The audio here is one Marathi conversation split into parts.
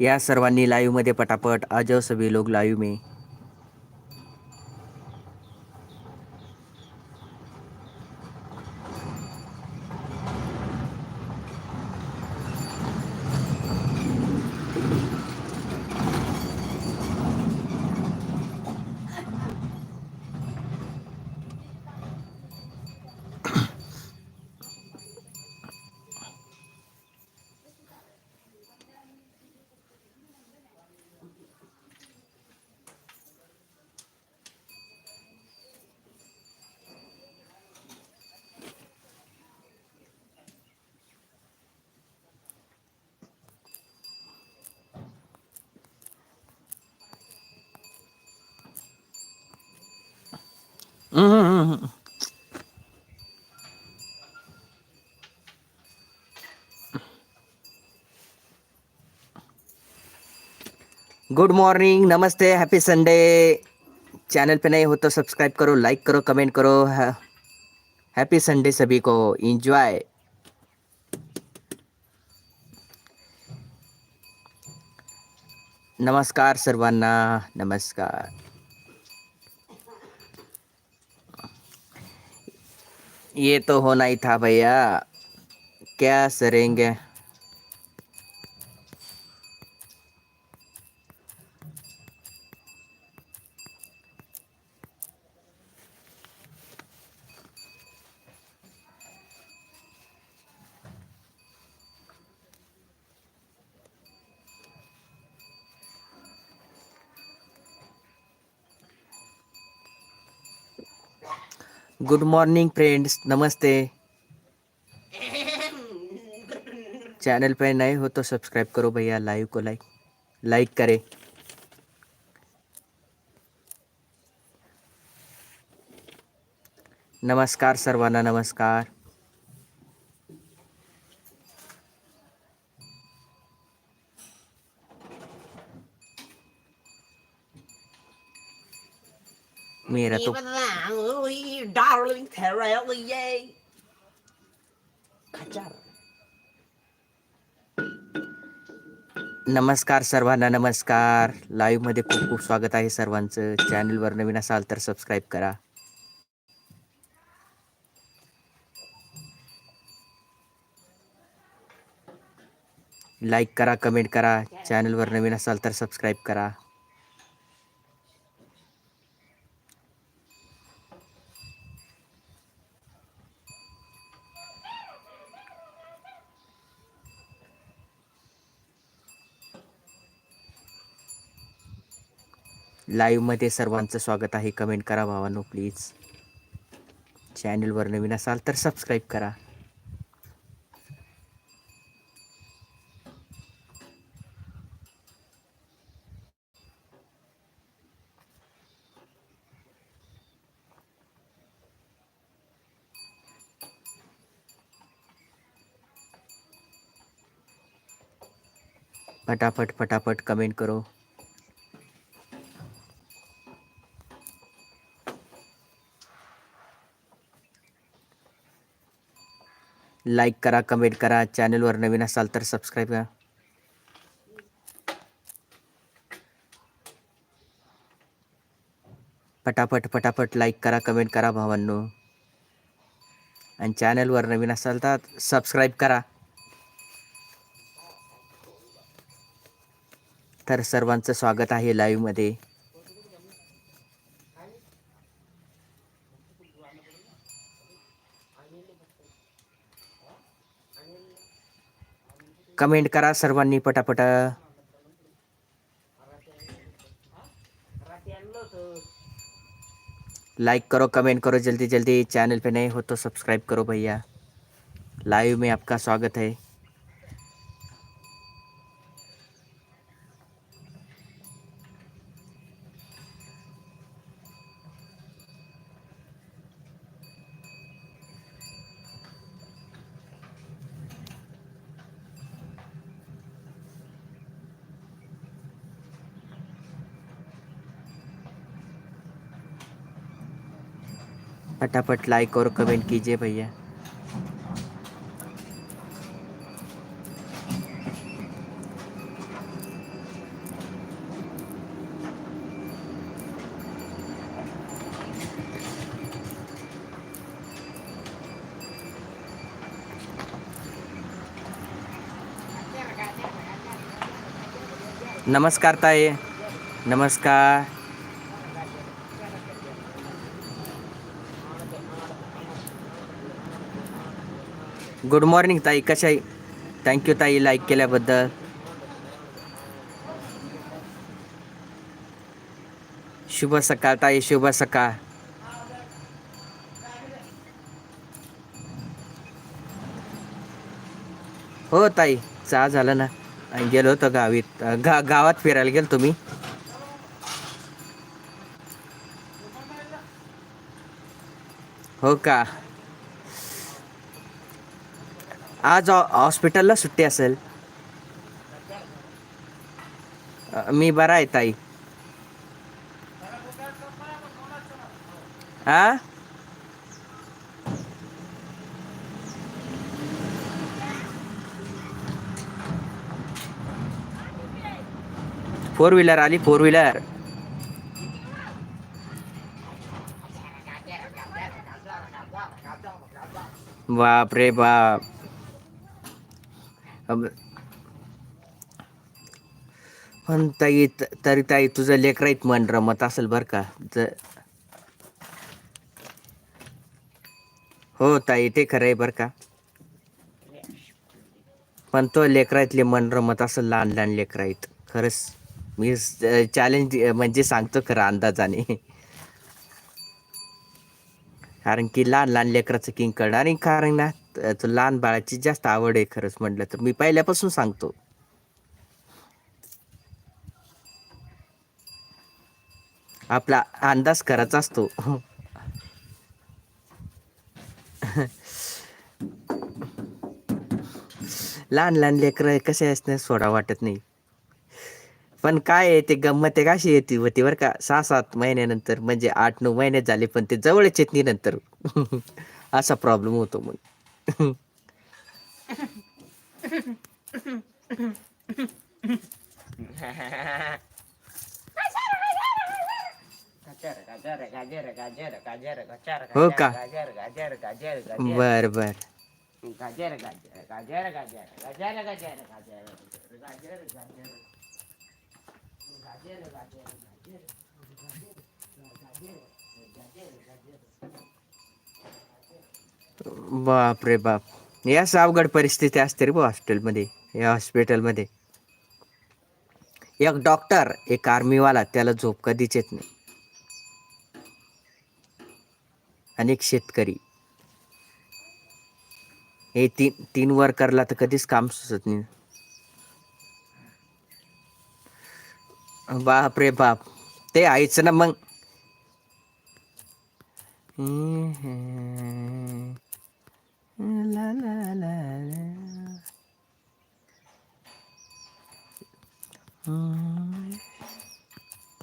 या सर्वांनी लाईव्हमध्ये पटापट आज सभी लोग लाईव्ह में गुड मॉर्निंग, नमस्ते, हैप्पी संडे। चैनल पे नए हो तो सब्सक्राइब करो, लाइक करो, कमेंट करो। हैप्पी संडे सभी को। एंजॉय नमस्कार सर्वांना, नमस्कार। ये तो होना ही था भैया। क्या सरेंगे? गुड मॉर्निंग फ्रेंड्स नमस्ते चैनल पे नए हो तो सब्सक्राइब करो भैया लाइव को लाइक लाइक करें। नमस्कार, सर्वाना, नमस्कार। मेरा तो darling Terrell, yay! Kacar. नमस्कार सर्वांना नमस्कार. लाईव्हमध्ये खूप खूप स्वागत आहे सर्वांचं. चॅनलवर नवीन असाल तर सबस्क्राईब करा. लाईक करा कमेंट करा. चॅनलवर नवीन असाल तर सबस्क्राईब करा. लाईव्हमध्ये सर्वांचं स्वागत आहे. कमेंट करा भावांनो प्लीज. चॅनलवर नवीन असाल तर सबस्क्राईब करा. फटाफट फटाफट कमेंट करो. लाईक करा कमेंट करा. चॅनलवर नवीन असाल तर सबस्क्राईब करा. पटापट पटापट लाईक करा कमेंट करा भावांनो. आणि चॅनलवर नवीन असाल तर सबस्क्राईब करा. तर सर्वांचं स्वागत आहे लाईव्हमध्ये कमेंट करा सर्वानी पटापट. लाइक करो कमेंट करो जल्दी जल्दी चैनल पे नए हो तो सब्सक्राइब करो भैया. लाइव में आपका स्वागत है. फटाफट लाइक और कमेंट कीजिए भैया। नमस्कार ताई नमस्कार। गुड मॉर्निंग ताई. कशा आहे? थँक्यू ताई लाईक केल्याबद्दल. शुभ सकाळ ताई. शुभ सकाळ. हो ताई. चहा झालं ना? आणि गेलो होतो गावीत. गा गावात फिरायला गेलो तुम्ही हो का? आज हॉस्पिटलला सुट्टी असेल. मी बरा आहे ताई. हा फोर व्हीलर आली फोर व्हीलर बाप रे बाप. पण ताई तरी ताई तुझं लेकराईत मन रमत असेल बरं का? ज हो ताई ते खरं आहे बरं का? पण तो लेकरातले मन रमत असेल लहान लहान लेकराईत खरंच मी चॅलेंज म्हणजे सांगतो खरं अंदाजाने. कारण की लहान लहान लेकराचं किंग कळणार आणि कारण ना त्याचं लहान बाळाची जास्त आवड आहे खरंच म्हटलं तर. मी पहिल्यापासून सांगतो. आपला अंदाज करायचा असतो. लहान लहान लेकरं कसे असणे सोडा वाटत नाही. पण काय आहे ते गंमत आहे अशी येते होती बरं का. सहा सात महिन्यानंतर म्हणजे आठ नऊ महिन्यात झाले पण ते जवळच येत नाही नंतर. असा प्रॉब्लेम होतो मग. हो का? गाजर गाजर गाजर गाजर बर बर गाजर गाजर गाजर गाजर गाजर गाजर गाजर गाजर गाजर गाजर गाजर बाप रे बाप. याच अवघड परिस्थिती असते रे बा हॉस्टेलमध्ये या हॉस्पिटलमध्ये. एक डॉक्टर एक आर्मीवाला त्याला झोप कधीच येत नाही. अनेक शेतकरी. हे तीन तीन वर्करला तर कधीच काम सुचत नाही. बाप रे बाप. ते आहेच ना मग. हम्म.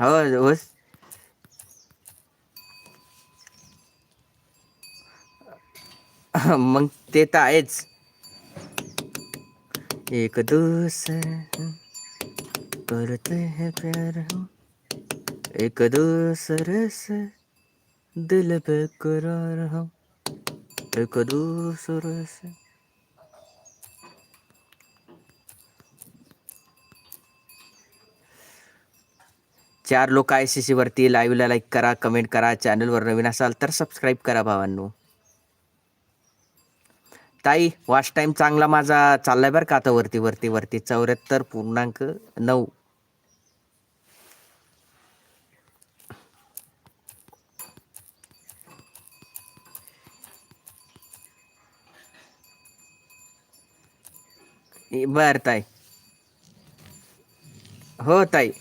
हो हो मग ते तर आहेच. एक दूसरे करते है प्यार. हम एक दूसरे से दिल पे करार हम एक दूसरे से चार लोक आय सी सीवरती लाईव्हला लाईक करा कमेंट करा चॅनलवर नवीन असाल तर सबस्क्राईब करा भावांनो. ताई वॉच टाईम चांगला माझा चाललाय बरं का आता वरती वरती वरती. चौऱ्याहत्तर पूर्णांक नऊ. बर ताई. हो ताई.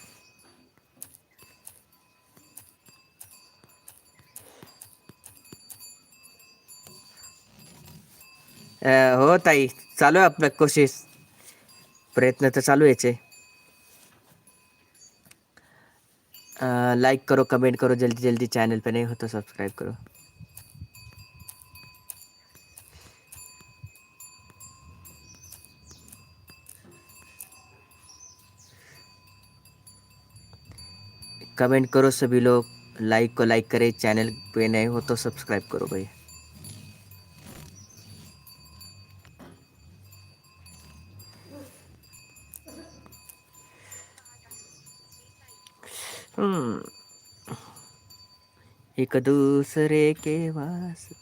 हो ताई चालू आहे आपलं कोशिश. प्रयत्न तर चालू याचे लाइक करो कमेंट करो जल्दी जल्दी चॅनल पे नाही हो सबस्क्राईब करो. कमेंट करो सभी लोग लाइक को लाइक करें चैनल पे नए हो तो सब्सक्राइब करो भाई। हम्म. एक दूसरे के वास्ते।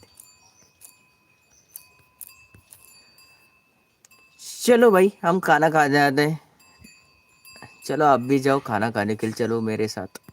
चलो भाई, हम खाना खा जाते हैं। चलो आप भी जाओ, खाना खाने के लिए चलो मेरे साथ।